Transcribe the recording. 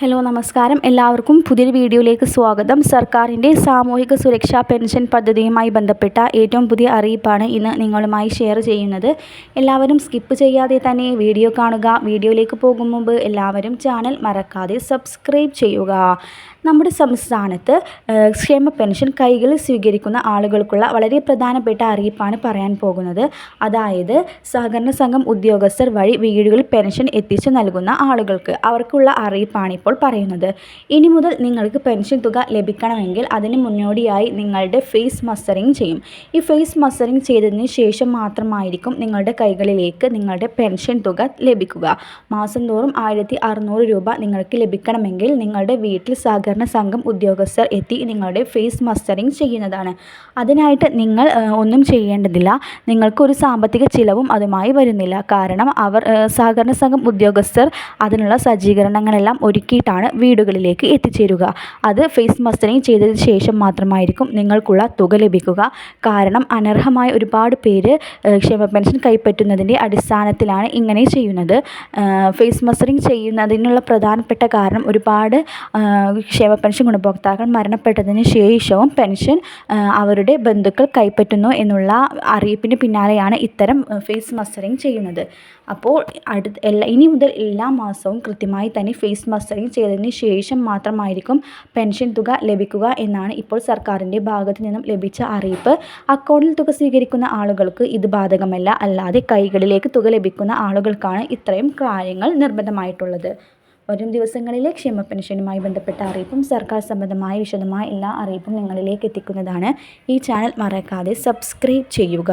Hello നമസ്കാരം. എല്ലാവർക്കും പുതിയൊരു വീഡിയോയിലേക്ക് സ്വാഗതം. സർക്കാരിന്റെ സാമൂഹിക സുരക്ഷാ പെൻഷൻ പദ്ധതിയുമായി ബന്ധപ്പെട്ട ഏറ്റവും പുതിയ അറിയിപ്പാണ് ഇന്ന് നിങ്ങളുമായി ഷെയർ ചെയ്യുന്നത്. എല്ലാവരും സ്കിപ്പ് ചെയ്യാതെ തന്നെ വീഡിയോ കാണുക. വീഡിയോയിലേക്ക് പോകും മുമ്പ് എല്ലാവരും ചാനൽ മറക്കാതെ സബ്സ്ക്രൈബ് ചെയ്യുക. നമ്മുടെ സംസ്ഥാനത്ത് ക്ഷേമ പെൻഷൻ കൈകളിൽ സ്വീകരിക്കുന്ന ആളുകൾക്കുള്ള വളരെ പ്രധാനപ്പെട്ട അറിയിപ്പാണ് പറയാൻ പോകുന്നത്. അതായത് സഹകരണ സംഘം ഉദ്യോഗസ്ഥർ വഴി വീടുകളിൽ പെൻഷൻ എത്തിച്ചു നൽകുന്ന ആളുകൾക്ക് അവർക്കുള്ള അറിയിപ്പാണ് ഇപ്പോൾ പറയുന്നത്. ഇനി മുതൽ നിങ്ങൾക്ക് പെൻഷൻ തുക ലഭിക്കണമെങ്കിൽ അതിന് മുന്നോടിയായി നിങ്ങളുടെ ഫേസ് മസ്റ്ററിങ് ചെയ്യും. ഈ ഫേസ് മസ്റ്ററിങ് ചെയ്തതിന് ശേഷം മാത്രമായിരിക്കും നിങ്ങളുടെ കൈകളിലേക്ക് നിങ്ങളുടെ പെൻഷൻ തുക ലഭിക്കുക. മാസം തോറും ആയിരത്തി രൂപ നിങ്ങൾക്ക് ലഭിക്കണമെങ്കിൽ നിങ്ങളുടെ വീട്ടിൽ സഹകരണ സംഘം ഉദ്യോഗസ്ഥർ എത്തി നിങ്ങളുടെ ഫേസ് മസ്റ്ററിങ് ചെയ്യുന്നതാണ്. അതിനായിട്ട് നിങ്ങൾ ഒന്നും ചെയ്യേണ്ടതില്ല. നിങ്ങൾക്കൊരു സാമ്പത്തിക ചിലവും അതുമായി വരുന്നില്ല. കാരണം അവർ സഹകരണ സംഘം ഉദ്യോഗസ്ഥർ അതിനുള്ള സജ്ജീകരണങ്ങളെല്ലാം ഒരുക്കിയിട്ടാണ് വീടുകളിലേക്ക് എത്തിച്ചേരുക. അത് ഫേസ് മസ്റ്ററിങ് ചെയ്തതിന് ശേഷം മാത്രമായിരിക്കും നിങ്ങൾക്കുള്ള തുക ലഭിക്കുക. കാരണം അനർഹമായ ഒരുപാട് പേര് ക്ഷേമ പെൻഷൻ കൈപ്പറ്റുന്നതിന്റെ അടിസ്ഥാനത്തിലാണ് ഇങ്ങനെ ചെയ്യുന്നത്. ഫേസ് മസ്റ്ററിങ് ചെയ്യുന്നതിനുള്ള പ്രധാനപ്പെട്ട കാരണം ഒരുപാട് ക്ഷേമ പെൻഷൻ ഗുണഭോക്താക്കൾ മരണപ്പെട്ടതിന് ശേഷവും പെൻഷൻ അവരുടെ ബന്ധുക്കൾ കൈപ്പറ്റുന്നു എന്നുള്ള അറിയിപ്പിന് പിന്നാലെയാണ് ഇത്തരം ഫേസ് മസ്റ്ററിങ് ചെയ്യുന്നത്. അപ്പോൾ അടുത്ത എല്ലാ ഇനി മുതൽ എല്ലാ മാസവും കൃത്യമായി തന്നെ ഫേസ് മസ്റ്ററിങ് ചെയ്തതിന് ശേഷം മാത്രമായിരിക്കും പെൻഷൻ തുക ലഭിക്കുക എന്നാണ് ഇപ്പോൾ സർക്കാരിന്റെ ഭാഗത്തു നിന്നും ലഭിച്ച അറിയിപ്പ്. അക്കൗണ്ടിൽ തുക സ്വീകരിക്കുന്ന ആളുകൾക്ക് ഇത് ബാധകമല്ല. അല്ലാതെ കൈകളിലേക്ക് തുക ലഭിക്കുന്ന ആളുകൾക്കാണ് ഇത്രയും കാര്യങ്ങൾ നിർബന്ധമായിട്ടുള്ളത്. വരും ദിവസങ്ങളിലെ ക്ഷേമ പെൻഷനുമായി ബന്ധപ്പെട്ട അറിയിപ്പും സർക്കാർ സംബന്ധമായ വിശദമായ എല്ലാ അറിയിപ്പും നിങ്ങളിലേക്ക് എത്തിക്കുന്നതാണ്. ഈ ചാനൽ മറക്കാതെ സബ്സ്ക്രൈബ് ചെയ്യുക.